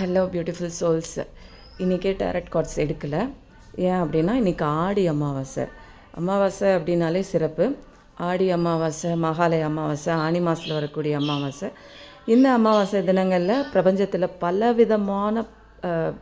Hello beautiful souls இன்றைக்கே tarot cards எடுக்கலை. ஏன் அப்படின்னா இன்றைக்கி ஆடி அமாவாசை. அமாவாசை அப்படின்னாலே சிறப்பு. ஆடி அமாவாசை மகாலய அமாவாசை ஆனி மாதத்தில் வரக்கூடிய அமாவாசை. இந்த அமாவாசை தினங்களில் பிரபஞ்சத்தில் பலவிதமான விதமான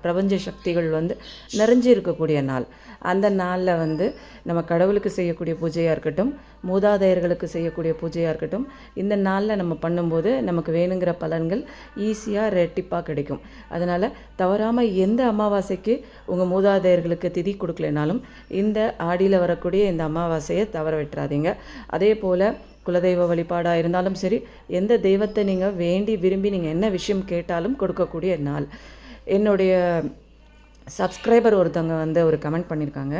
பிரபஞ்ச சக்திகள் வந்து நிறைஞ்சு இருக்கக்கூடிய நாள். அந்த நாளில் வந்து நம்ம கடவுளுக்கு செய்யக்கூடிய பூஜையாக இருக்கட்டும் மூதாதையர்களுக்கு செய்யக்கூடிய பூஜையாக இருக்கட்டும் இந்த நாளில் நம்ம பண்ணும்போது நமக்கு வேணுங்கிற பலன்கள் ஈஸியாக ரெட்டிப்பாக கிடைக்கும். அதனால் தவறாமல் எந்த அமாவாசைக்கு உங்கள் மூதாதையர்களுக்கு திதி கொடுக்கலனாலும் இந்த ஆடியில் வரக்கூடிய இந்த அமாவாசையை தவற விட்டுறாதீங்க. அதே போல் குலதெய்வ வழிபாடாக இருந்தாலும் சரி எந்த தெய்வத்தை நீங்கள் வேண்டி விரும்பி நீங்கள் என்ன விஷயம் கேட்டாலும் கொடுக்கக்கூடிய நாள். என்னுடைய சப்ஸ்கிரைபர் ஒருத்தவங்க வந்து ஒரு கமெண்ட் பண்ணியிருக்காங்க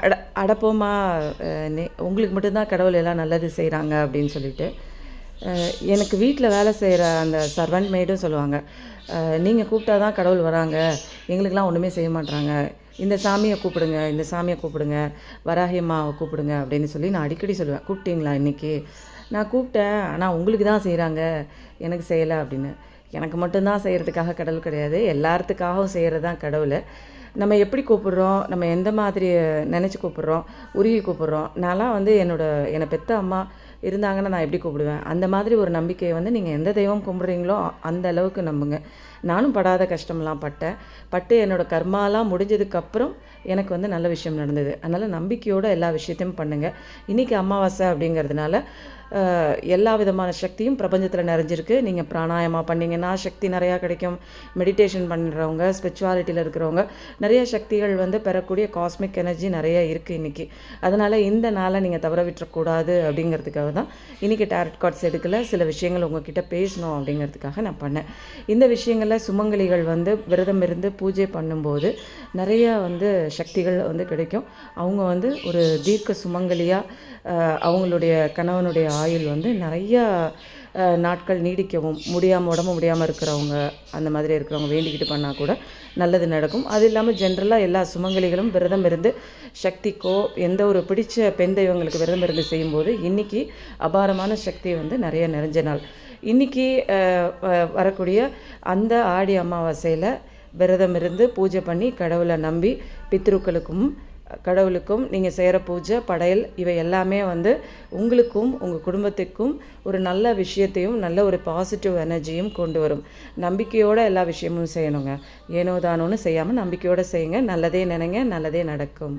அட அடப்போமா நே- உங்களுக்கு மட்டும்தான் கடவுள் எல்லாம் நல்லது செய்கிறாங்க அப்படின்னு சொல்லிட்டு எனக்கு வீட்டில் வேலை செய்கிற அந்த சர்வன்ட் மேடும் சொல்லுவாங்க நீங்கள் கூப்பிட்டா தான் கடவுள் வராங்க எங்களுக்கெல்லாம் ஒன்றுமே செய்ய மாட்றாங்க இந்த சாமியை கூப்பிடுங்க இந்த சாமியை கூப்பிடுங்க வராகியம்மாவை கூப்பிடுங்க அப்படின்னு சொல்லி நான் அடிக்கடி சொல்லுவேன். கூப்பிட்டீங்களா இன்றைக்கி நான் கூப்பிட்டேன் ஆனால் உங்களுக்கு தான் செய்கிறாங்க எனக்கு செய்யலை அப்படின்னு. எனக்கு மட்டும்தான் செய்கிறதுக்காக கடவுள் கிடையாது. எல்லாத்துக்காகவும் செய்கிறது தான் கடவுள். நம்ம எப்படி கூப்பிடுறோம்? நம்ம எந்த மாதிரி நினச்சி கூப்பிடுறோம்? உருகி கூப்பிடுறோம்? நான்லாம் வந்து என்னோட என்னை பெத்த அம்மா இருந்தாங்கன்னா நான் எப்படி கூப்பிடுவேன்? அந்த மாதிரி ஒரு நம்பிக்கையை வந்து நீங்கள் எந்த தெய்வம் கும்பிட்றீங்களோ அந்த அளவுக்கு நம்புங்க. நானும் படாத கஷ்டம்லாம் பட்டேன். பட்டு என்னோடய கர்மாலாம் முடிஞ்சதுக்கப்புறம் எனக்கு வந்து நல்ல விஷயம் நடந்தது. அதனால் நம்பிக்கையோடு எல்லா விஷயத்தையும் பண்ணுங்கள் இன்றைக்கி அமாவாசை அப்படிங்கிறதுனால எல்லா விதமான சக்தியும் பிரபஞ்சத்தில் நிறைஞ்சிருக்கு. நீங்கள் பிராணாயமா பண்ணீங்கன்னா சக்தி நிறையா கிடைக்கும். மெடிடேஷன் பண்ணுறவங்க ஸ்பிரிச்சுவாலிட்டியில் இருக்கிறவங்க நிறைய சக்திகள் வந்து பெறக்கூடிய காஸ்மிக் எனர்ஜி நிறைய இருக்குது இன்றைக்கி அதனால் இந்த நாளை நீங்கள் தவற விட்டுறக்கூடாது அப்படிங்கிறதுக்காக தான் இன்றைக்கி டேரட் கார்ட்ஸ் எடுக்கல. சில விஷயங்கள் உங்ககிட்ட பேசணும் அப்படிங்கிறதுக்காக நான் பண்ணேன். இந்த விஷயங்களில் சுமங்கலிகள் வந்து விரதம் இருந்து பூஜை பண்ணும்போது நிறைய வந்து சக்திகள் வந்து கிடைக்கும். அவங்க வந்து ஒரு தீர்க்க சுமங்கலியாக அவங்களுடைய கணவனுடைய ஆயுள் வந்து நிறையா நாட்கள் நீடிக்கவும் முடியாமல் உடம்பு முடியாமல் இருக்கிறவங்க அந்த மாதிரி இருக்கிறவங்க வேண்டிக்கிட்டு பண்ணால் கூட நல்லது நடக்கும். அது இல்லாமல் ஜென்ரலாக எல்லா சுமங்கலிகளும் விரதம் இருந்து சக்திக்கோ எந்த ஒரு பிடிச்ச பெண் தெய்வங்களுக்கு விரதம் இருந்து செய்யும்போது இன்றைக்கி அபாரமான சக்தி வந்து நிறைய நிறைஞ்ச நாள். இன்றைக்கி வரக்கூடிய அந்த ஆடி அமாவாசையில் விரதம் இருந்து பூஜை பண்ணி கடவுளை நம்பி பித்ருக்களுக்கும் கடவுளுக்கும் நீங்கள் செய்கிற பூஜை படையல் இவை எல்லாமே வந்து உங்களுக்கும் உங்கள் குடும்பத்துக்கும் ஒரு நல்ல விஷயத்தையும் நல்ல ஒரு பாசிட்டிவ் எனர்ஜியும் கொண்டு வரும். நம்பிக்கையோட எல்லா விஷயமும் செய்யணுங்க. ஏனோ தானோன்னு செய்யாமல் நம்பிக்கையோடு செய்யுங்க. நல்லதே நினைங்க நல்லதே நடக்கும்.